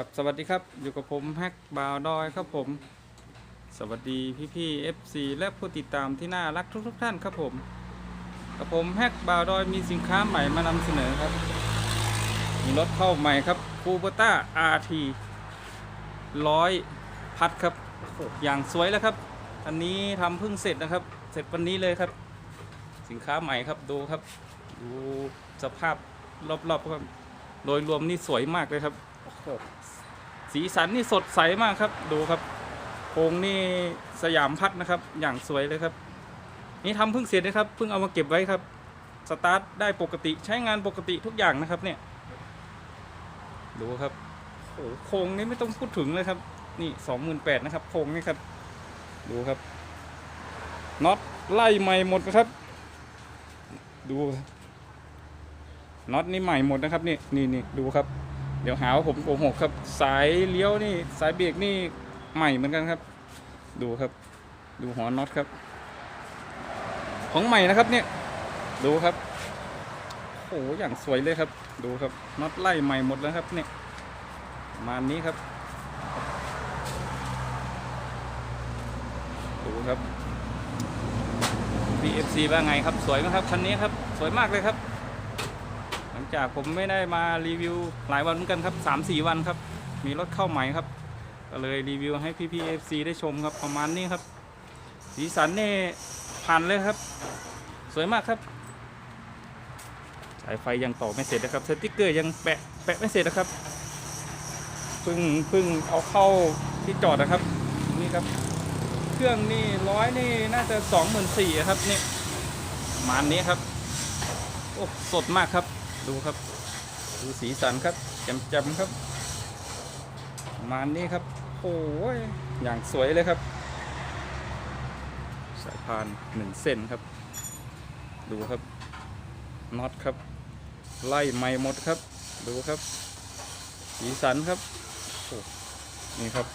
ครับสวัสดีครับอยู่กับผมแฮกบาวดอยครับผม สวัสดีพี่พี่ๆ FC และผู้ติดตามที่น่ารักทุกทท่านครับผมกับผมแฮกบาวดอยมีสินค้าใหม่มานำเสนอครับ มีรถเข้าใหม่ครับคูเปต้า RT ร้อยพัดครับอย่างสวยแล้วครับ อันนี้ทำเพิ่งเสร็จนะครับ เสร็จวันนี้เลยครับ สินค้าใหม่ครับดูครับ ดูสภาพรอบๆครับโดยรวมนี่สวยมากเลยครับ สีสันนี่สดใสมากครับ ดูครับโครงนี่สยามพัดนะครับ อย่างสวยเลยครับ นี่ทำเพิ่งเสร็จนะครับเพิ่งเอามาเก็บไว้ครับ สตาร์ทได้ปกติใช้งานปกติทุกอย่างนะครับเนี่ย ดูครับโอ้โหโครงนี้ไม่ต้องพูดถึงเลยครับ นี่สองหมื่นแปดนะครับโครงนี่ครับ ดูครับน็อตไล่ใหม่หมดนะครับ ดูน็อตนี่ใหม่หมดนะครับนี่นี่นี่ดูครับ ดี๋ยวหาว่าผมโกหกครับ สายเลี้ยวนี่สายเบรกนี่ใหม่เหมือนกันครับ ดูครับ ดูหัวน็อตครับ ของใหม่นะครับเนี่ย ดูครับโอ้โหอย่างสวยเลยครับ ดูครับน็อตไล่ใหม่หมดแล้วครับเนี่ยมาณนี้ครับ ดูครับ BFC ว่าไงครับ สวยไหมครับ คันนี้ครับ สวยมากเลยครับ จากผมไม่ได้มารีวิวหลายวันเหมือนกันครับสามสี่วันครับ มีรถเข้าใหม่ครับ ก็เลยรีวิวให้พี่พีเอฟซีได้ชมครับประมาณนี้ครับ สีสันนี่ผ่านเลยครับ สวยมากครับ สายไฟยังต่อไม่เสร็จนะครับสติ๊กเกอร์ยังแปะแปะไม่เสร็จนะครับเพิ่งเพิ่งเอาเข้าที่จอดนะครับนี่ครับ เครื่องนี่ร้อยนี่น่าจะสองหมื่นสี่ครับนี่ประมาณนี้ครับโอ้สดมากครับ ดูครับ ดูสีสันครับแจ่มๆครับประมาณนี้ครับ โอ้ยอย่างสวยเลยครับ สายพานหนึ่งเส้นครับ ดูครับน็อตครับ ไล่ไม่หมดครับ ดูครับ สีสันครับโอ้นี่ครับ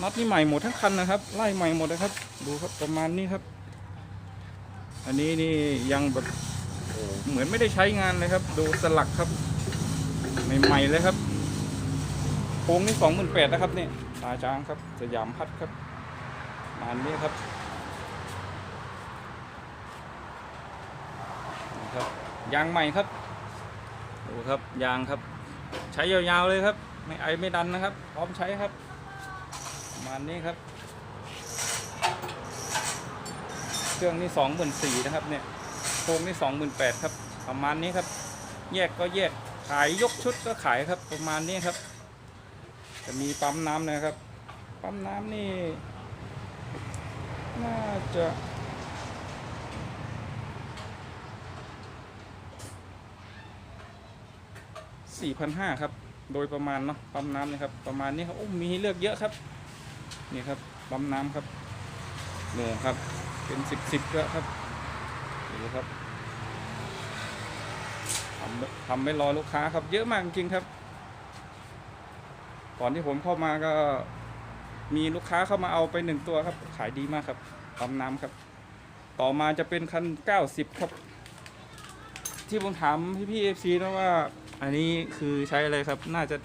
น็อตนี่ใหม่หมดทั้งคันนะครับ ไล่ใหม่หมดนะครับ ดูครับประมาณนี้ครับ อันนี้นี่ยังแบบ เหมือนไม่ได้ใช้งานเลยครับ ดูสลักครับ ใหม่ๆเลยครับโค้งนี่สองหมื่นแปดนะครับนี่ตาช้างครับ สยามพัดครับมาณนี้ครับครับ ยางใหม่ครับดูครับยางครับ ใช้ยาวๆเลยครับ ไม่ไอไม่ดันนะครับ พร้อมใช้ครับประมาณนี้ครับ เครื่องนี่สองหมื่นสี่นะครับเนี่ย โครงนี่สองหมื่นแปดครับ ประมาณนี้ครับ แยกก็แยกขายยกชุดก็ขายครับ ประมาณนี้ครับ จะมีปั๊มน้ำนะครับ ปั๊มน้ำนี่ น่าจะสี่พันห้าครับ โดยประมาณเนาะ ปั๊มน้ำนี่ครับประมาณนี้ครับโอ้มีให้เลือกเยอะครับ นี่ครับ ปั๊มน้ำครับโหน่ครับ เป็นสิบสิบก็ครับ ดูครับทำทำไม่รอลูกค้าครับ เยอะมากจริงครับ ก่อนที่ผมเข้ามาก็มีลูกค้าเข้ามาเอาไปหนึ่งตัวครับ ขายดีมากครับปั๊มน้ำครับ ต่อมาจะเป็นคัน90ครับ ที่ผมถามพี่พี่เอฟซีนะว่า อันนี้คือใช้อะไรครับ น่าจะ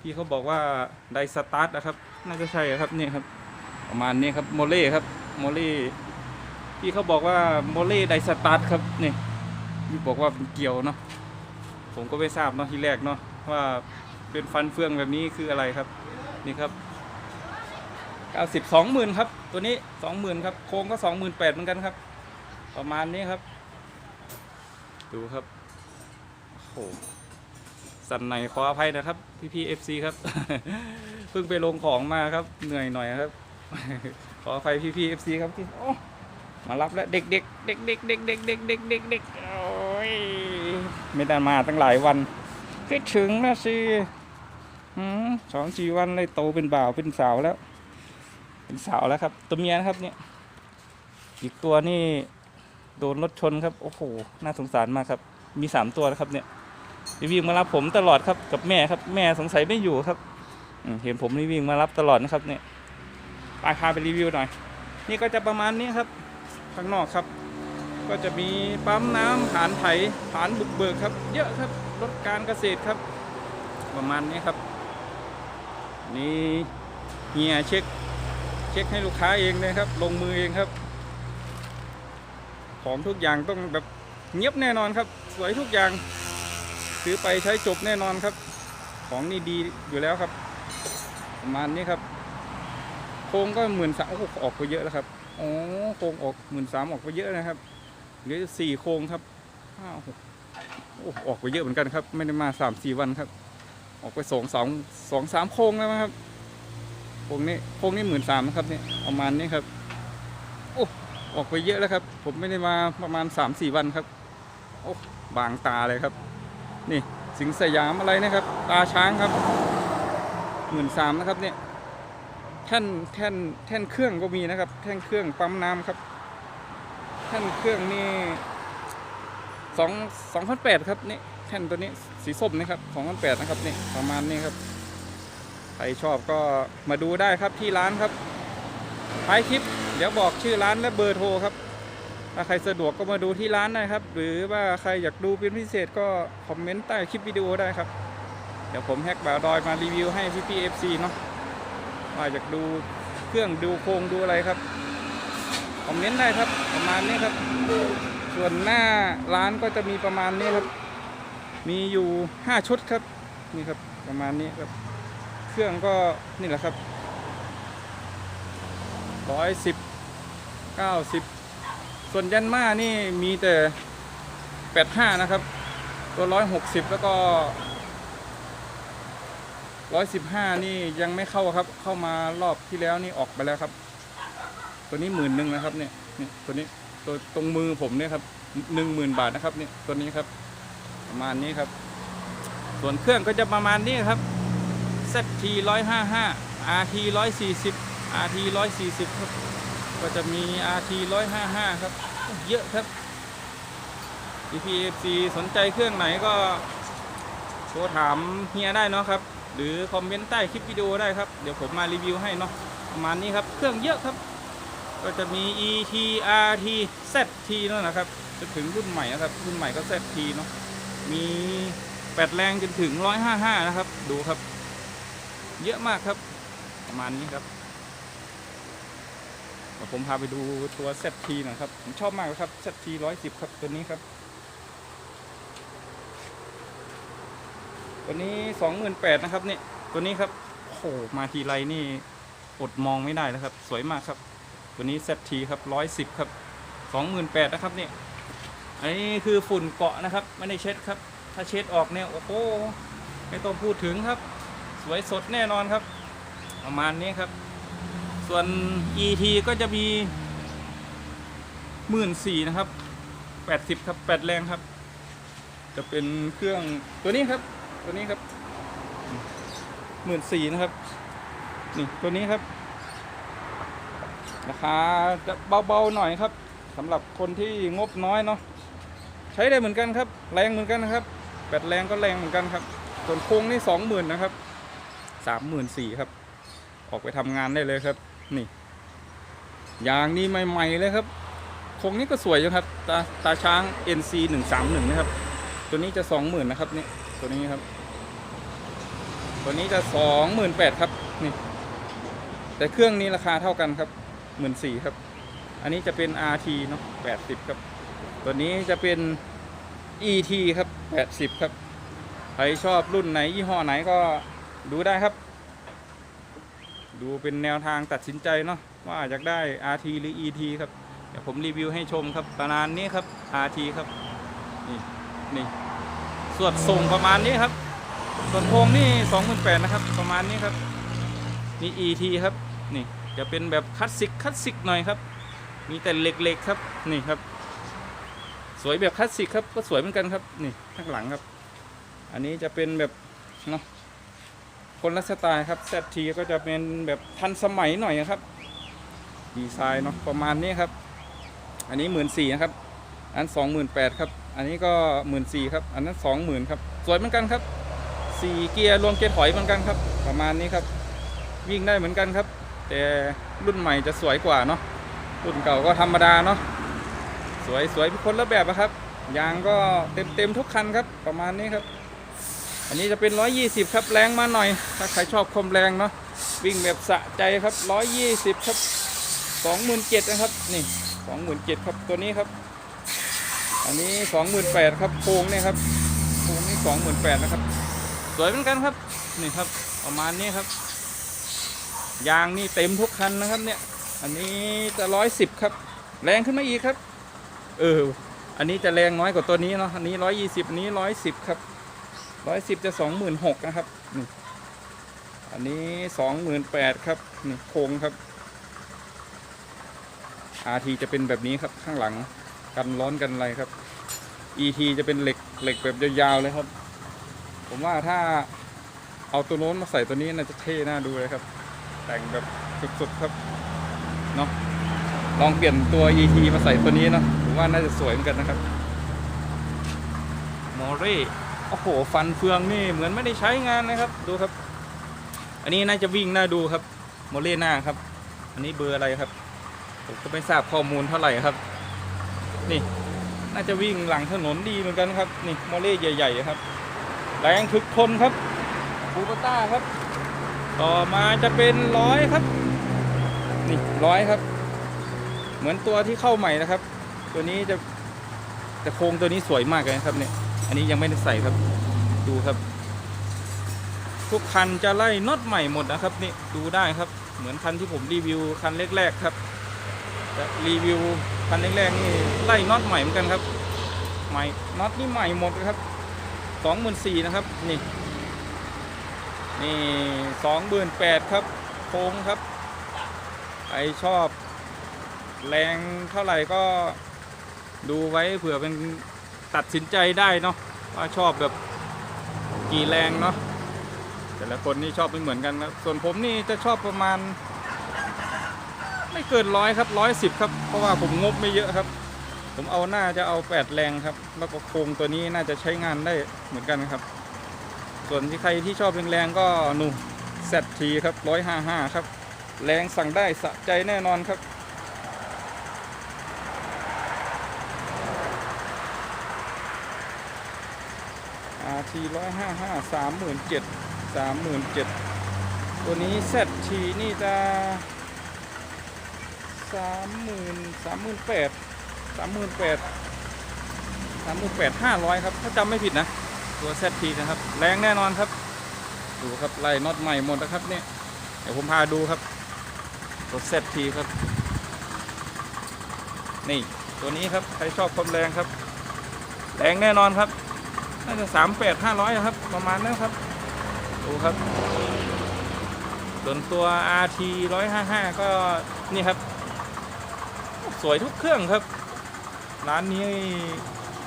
พี่เขาบอกว่าไดสตาร์ทนะครับ น่าจะใช่ครับนี่ครับ ประมาณนี้ครับโมเล่ครับโมเล่ พี่เขาบอกว่าโมเล่ไดสตาร์ทครับนี่พี่บอกว่าเป็นเกี่ยวเนาะผมก็ไม่ทราบเนาะที่แรกเนาะว่าเป็นฟันเฟืองแบบนี้คืออะไรครับนี่ครับ 90 20,000ครับตัวนี้ 20,000ครับโครงก็ 28,000เหมือนกันครับ ประมาณนี้ครับ ดูครับโอ้โหสั่นในขออภัยนะครับ พี่พี่เอฟซีครับ เพิ่งไปลงของมาครับเหนื่อยหน่อยครับ ขออภัยพี่พี่เอฟซีครับที่โอ้ มารับแล้วเด็กเด็กเด็กเด็กเด็กเด็กเด็กเด็กเด็กเด็กโอ้ยไม่ได้มาตั้งหลายวันคิดถึงนะสิอืมสองสี่วันเลยโตเป็นบ่าวเป็นสาวแล้ว เป็นสาวแล้วครับ ตัวเมียนะครับเนี่ยอีกตัวนี่โดนรถชนครับโอ้โหน่าสงสารมากครับ มีสามตัวแล้วครับเนี่ยรีวิวมารับผมตลอดครับกับแม่ครับ แม่สงสัยไม่อยู่ครับอืมเห็นผมรีวิวมารับตลอดนะครับเนี่ยไปพาไปรีวิวหน่อย นี่ก็จะประมาณนี้ครับ ข้างนอกครับ ก็จะมีปั๊มน้ำผานไถผานบุกเบิกครับ เยอะครับรถการเกษตรครับ ประมาณนี้ครับ นี่เฮียเช็คเช็คให้ลูกค้าเองเลยครับ ลงมือเองครับ ของทุกอย่างต้องแบบเงียบแน่นอนครับ สวยทุกอย่างซื้อไปใช้จบแน่นอนครับ ของนี่ดีอยู่แล้วครับ ประมาณนี้ครับ โครงก็หมื่นสามโอ้โหออกไปเยอะแล้วครับ โอ้โครงออกหมื่นสามออกไปเยอะนะครับเหลือสี่โครงครับห้าหกโอ้ออกไปเยอะเหมือนกันครับ ไม่ได้มาสามสี่วันครับ ออกไปสองสองสองสามโครงแล้วครับโครงนี้โครงนี้หมื่นสามนะครับเนี่ยประมาณนี้ครับโอ้ออกไปเยอะแล้วครับ ผมไม่ได้มาประมาณสามสี่วันครับโอ้บางตาเลยครับ นี่สิงสยามอะไรนะครับ ตาช้างครับหมื่นสามนะครับเนี่ย ท่นแท่นแท่นเครื่องก็มีนะครับ แท่นเครื่องปั๊มน้ำครับ แท่นเครื่องนี่สองสองพันแปดครับนี่แท่นตัวนี้สีส้มนี่ครับสองพันแปดนะครับนี่ประมาณนี้ครับใครชอบก็มาดูได้ครับที่ร้านครับท้ายคลิป เดี๋ยวบอกชื่อร้านและเบอร์โทรครับ ถ้าใครสะดวกก็มาดูที่ร้านได้ครับ หรือว่าใครอยากดูเป็นพิเศษก็คอมเมนต์ใต้คลิปวิดีโอได้ครับ เดี๋ยวผมแฮกบาวดอยมารีวิวให้พี่พีเอฟซีเนาะ ว่าอยากดูเครื่องดูโครงดูอะไรครับคอมเมนต์ได้ครับประมาณนี้ครับ ส่วนหน้าร้านก็จะมีประมาณนี้ครับ มีอยู่ 5 ชุดครับนี่ครับประมาณนี้ครับ เครื่องก็นี่แหละครับร้อยสิบเก้าสิบส่วนยันมานี่มีแต่แปดห้านะครับ ตัวร้อยหกสิบแล้วก็ ร้อยสิบห้านี่ยังไม่เข้าครับ เข้ามารอบที่แล้วนี่ออกไปแล้วครับ ตัวนี้หมื่นหนึ่งนะครับเนี่ยนี่ตัวนี้ตัวตรงมือผมเนี่ยครับหนึ่งหมื่นบาทนะครับเนี่ยตัวนี้ครับ ประมาณนี้ครับ ส่วนเครื่องก็จะประมาณนี้ครับ ZT 155 RT 140 RT 140ครับก็จะมี RT 155 ครับ เยอะครับ EPFC สนใจเครื่องไหนก็โทรถามเฮียได้เนาะครับ หรือคอมเมนต์ใต้คลิปวิดีโอได้ครับ เดี๋ยวผมมารีวิวให้เนาะประมาณนี้ครับ เครื่องเยอะครับ ก็จะมี ET RT ZT นั่นนะครับจะถึงรุ่นใหม่นะครับ รุ่นใหม่ก็ ZT เนาะมีแปดแรงจนถึง 155 นะครับ ดูครับ เยอะมากครับ ประมาณนี้ครับผมพาไปดูตัว ZT หนะครับ ผมชอบมากครับ ZT 110 ครับตัวนี้ครับ ตัวนี้28,000นแปดนะครับนี่ตัวนี้ครับโอ้โหมาทีไรนี่อดมองไม่ได้แล้วครับ สวยมากครับ ตัวนี้ ZT ครับ110ครับ28,000นะครับนี่อันนี้คือฝุ่นเกาะนะครับ ไม่ได้เช็ดครับ ถ้าเช็ดออกเนี่ยโอ้โหไม่ต้องพูดถึงครับ สวยสดแน่นอนครับ ประมาณนี้ครับ ส่วน ET ก็จะมีหมื่นสี่นะครับแปดสิบครับแปดแรงครับ จะเป็นเครื่องตัวนี้ครับ ตัวนี้ครับหมื่นสี่นะครับ นี่ตัวนี้ครับ ราคาจะเบาๆหน่อยครับสำหรับคนที่งบน้อยเนาะใช้ได้เหมือนกันครับ แรงเหมือนกันนะครับแบตแรงก็แรงเหมือนกันครับ ส่วนโครงนี่สองหมื่นนะครับสามหมื่นสี่ครับ ออกไปทำงานได้เลยครับ นี่ยางนี่ใหม่ๆเลยครับโครงนี้ก็สวยอยู่ครับ ตาตาช้าง NC หนึ่งสามหนึ่งนะครับ ตัวนี้จะสองหมื่นนะครับนี่ตัวนี้ครับ ตัวนี้จะสองหมื่นแปดครับนี่แต่เครื่องนี้ราคาเท่ากันครับหมื่นสี่ครับ อันนี้จะเป็น RT เนาะแปดสิบครับ ตัวนี้จะเป็น ET ครับ80ครับใครชอบรุ่นไหนยี่ห้อไหนก็ดูได้ครับ ดูเป็นแนวทางตัดสินใจเนาะว่าอยากได้ RT หรือ ET ครับ เดี๋ยวผมรีวิวให้ชมครับประมาณนี้ครับ RT ครับนี่ นี่ส่วนส่งประมาณนี้ครับ ส่วนโครงนี่28,000นะครับ ประมาณนี้ครับนี่ ET ครับนี่จะเป็นแบบคลาสสิกคลาสสิกหน่อยครับ มีแต่เหล็กๆครับนี่ครับ สวยแบบคลาสสิกครับก็สวยเหมือนกันครับนี่ข้างหลังครับ อันนี้จะเป็นแบบเนาะคนละสไตล์ครับ ZT ก็จะเป็นแบบทันสมัยหน่อยครับดีไซน์เนาะประมาณนี้ครับ อันนี้หมื่นสี่นะครับ อันสองหมื่นแปดครับ อันนี้ก็หมื่นสี่ครับ อันนั้นสองหมื่นครับ สวยเหมือนกันครับสี่เกียร์รวมเกียร์ถอยเหมือนกันครับ ประมาณนี้ครับ วิ่งได้เหมือนกันครับ แต่รุ่นใหม่จะสวยกว่าเนาะ รุ่นเก่าก็ธรรมดาเนาะ สวยสวยคนละแบบนะครับ ยางก็เต็มเต็มทุกคันครับ ประมาณนี้ครับ อันนี้จะเป็น 120 ครับ แรงมาหน่อย ถ้าใครชอบความแรงเนาะ วิ่งแบบสะใจครับ 120 ครับ 27,000นะครับ นี่ 27,000ครับ ตัวนี้ครับ อันนี้28,000ครับโครงเนี่ยครับโครงนี่28,000นแปดนะครับ สวยเหมือนกันครับ นี่ครับ ประมาณนี้ครับ ยางนี่เต็มทุกคันนะครับ เนี่ย อันนี้จะร้อยสิบครับ แรงขึ้นมาอีกครับ เออ อันนี้จะแรงน้อยกว่าตัวนี้เนาะ อันนี้ร้อยยี่สิบอันนี้ร้อยสิบครับร้อยสิบจะสองหมื่นหกนะครับ นี่ อันนี้สองหมื่นแปดครับ นี่โครงครับ RT จะเป็นแบบนี้ครับข้างหลัง กันร้อนกันอะไรครับ ET จะเป็นเหล็กเหล็กแบบยาวๆเลยครับ ผมว่าถ้าเอาตัวโน้นมาใส่ตัวนี้น่าจะเท่น่าดูเลยครับ แต่งแบบสุดๆครับเนาะลองเปลี่ยนตัว ET มาใส่ตัวนี้เนาะผมว่าน่าจะสวยเหมือนกันนะครับมอเร่โอ้โหฟันเฟืองนี่เหมือนไม่ได้ใช้งานนะครับ ดูครับ อันนี้น่าจะวิ่งน่าดูครับ โมเร่หน้าครับ อันนี้เบอร์อะไรครับ ผมก็ไม่ทราบข้อมูลเท่าไหร่ครับ นี่ น่าจะวิ่งหลังถนนดีเหมือนกันครับ นี่โมเล่ใหญ่ ๆ ครับ แรงถึกทนครับบูปต้าครับ ต่อมาจะเป็นร้อยครับ นี่ร้อยครับ เหมือนตัวที่เข้าใหม่นะครับ ตัวนี้จะแต่โครงตัวนี้สวยมากเลยนะครับเนี่ย อันนี้ยังไม่ได้ใส่ครับ ดูครับ ทุกคันจะไล่น็อตใหม่หมดนะครับ นี่ดูได้ครับ เหมือนคันที่ผมรีวิวคันแรกๆครับ จะรีวิวคันแรกๆนี่ไล่น็อตใหม่เหมือนกันครับ ใหม่น็อตนี่ใหม่หมดครับสองหมื่นสี่นะครับนี่นี่สองหมื่นแปดครับโค้งครับใครชอบ แรงเท่าไหร่ก็ดูไว้เผื่อเป็นตัดสินใจได้เนาะว่าชอบแบบกี่แรงเนาะแต่ละคนนี่ชอบไม่เหมือนกันครับส่วนผมนี่จะชอบประมาณ ไม่เกินร้อยครับร้อยสิบครับ เพราะว่าผมงบไม่เยอะครับ ผมเอาหน้าจะเอาแปดแรงครับ แล้วก็โครงตัวนี้น่าจะใช้งานได้เหมือนกันครับ ส่วนที่ใครที่ชอบแรงๆก็หนูแซทีครับร้อยห้าห้าครับ แรงสั่งได้สะใจแน่นอนครับอาทีร้อยห้าห้าสามหมื่นเจ็ดสามหมื่นเจ็ดตัวนี้แซทีนี่จะ สามหมื่นสามหมื่นแปดสามหมื่นแปดสามหมื่นแปดห้าร้อยครับถ้าจำไม่ผิดนะ ตัวแซทีนะครับ แรงแน่นอนครับ ดูครับไล่น็อตใหม่หมดนะครับเนี่ยเดี๋ยวผมพาดูครับ ตัวแซทีครับ นี่ตัวนี้ครับ ใครชอบความแรงครับ แรงแน่นอนครับ น่าจะสามแปดห้าร้อยครับ ประมาณนั้นครับ ดูครับส่วนตัว RT 155 ก็นี่ครับ สวยทุกเครื่องครับ ร้านนี้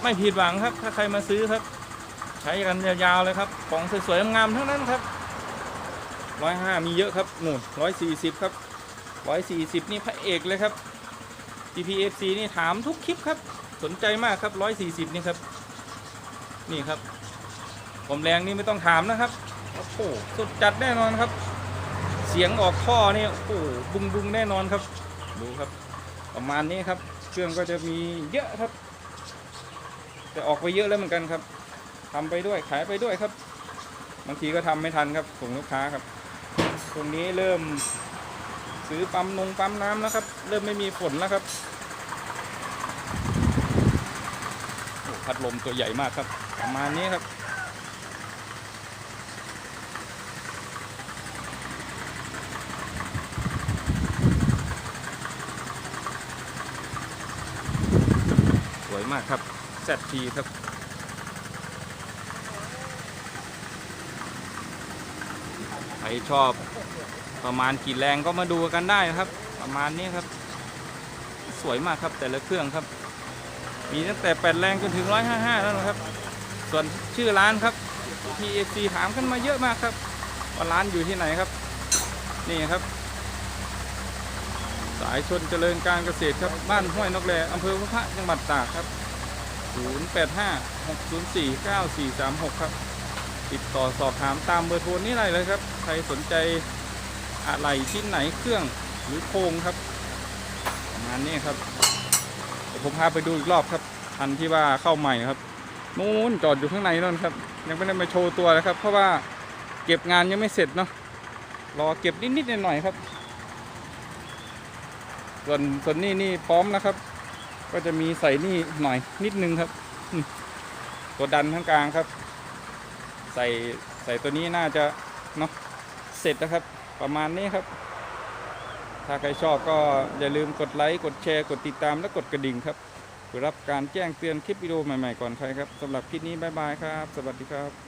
ไม่ผิดหวังครับ ถ้าใครมาซื้อครับ ใช้กันยาวๆเลยครับ ของสวยๆงามๆทั้งนั้นครับ105มีเยอะครับหนู่น140ครับ140นี่พระเอกเลยครับ GPFC นี่ถามทุกคลิปครับ สนใจมากครับ140นี่ครับ นี่ครับ ผมแรงนี่ไม่ต้องถามนะครับ โอ้โหสุดจัดแน่นอนครับ เสียงออกท่อนี่โอ้โหบุงบุงแน่นอนครับ ดูครับ ประมาณนี้ครับ เครื่องก็จะมีเยอะครับ แต่ออกไปเยอะแล้วเหมือนกันครับทำไปด้วยขายไปด้วยครับ บางทีก็ทำไม่ทันครับส่งลูกค้าครับ ตรงนี้เริ่มซื้อปั๊มนงปั๊มน้ำแล้วครับ เริ่มไม่มีฝนแล้วครับโอ้พัดลมตัวใหญ่มากครับ ประมาณนี้ครับ มากครับแซทีครับใครชอบประมาณกี่แรงก็มาดูกันได้ครับ ประมาณนี้ครับ สวยมากครับแต่ละเครื่องครับ มีตั้งแต่ 8 แรงจนถึง 155 แล้วนะครับ ส่วนชื่อร้านครับ TFC ถามกันมาเยอะมากครับว่าร้านอยู่ที่ไหนครับ นี่ครับ สายชนเจริญการเกษตรครับบ้านห้วยนกแลอำเภอพระพระจังหวัดตากครับ 085 604 9436 ครับ ติดต่อสอบถามตามเบอร์โทรนี้ได้เลยครับ ใครสนใจอะไรชิ้นไหนเครื่องหรือโครงครับประมาณนี้ครับผมพาไปดูอีกรอบครับคันที่ว่าเข้าใหม่ครับนู้นจอดอยู่ข้างในนั่นครับ ยังไม่ได้มาโชว์ตัวเลยครับ เพราะว่าเก็บงานยังไม่เสร็จเนาะรอเก็บนิดๆหน่อยๆครับ ส่วนส่วนนี้นี่พร้อมนะครับ ก็จะมีใส่นี่หน่อยนิดนึงครับตัวดันข้างกลางครับ ใส่ใส่ตัวนี้น่าจะเนาะเสร็จนะครับ ประมาณนี้ครับ ถ้าใครชอบก็อย่าลืมกดไลค์กดแชร์กดติดตามและกดกระดิ่งครับเพื่อรับการแจ้งเตือนคลิปวิดีโอใหม่ๆก่อนใครครับสำหรับคลิปนี้บ๊ายบายครับ สวัสดีครับ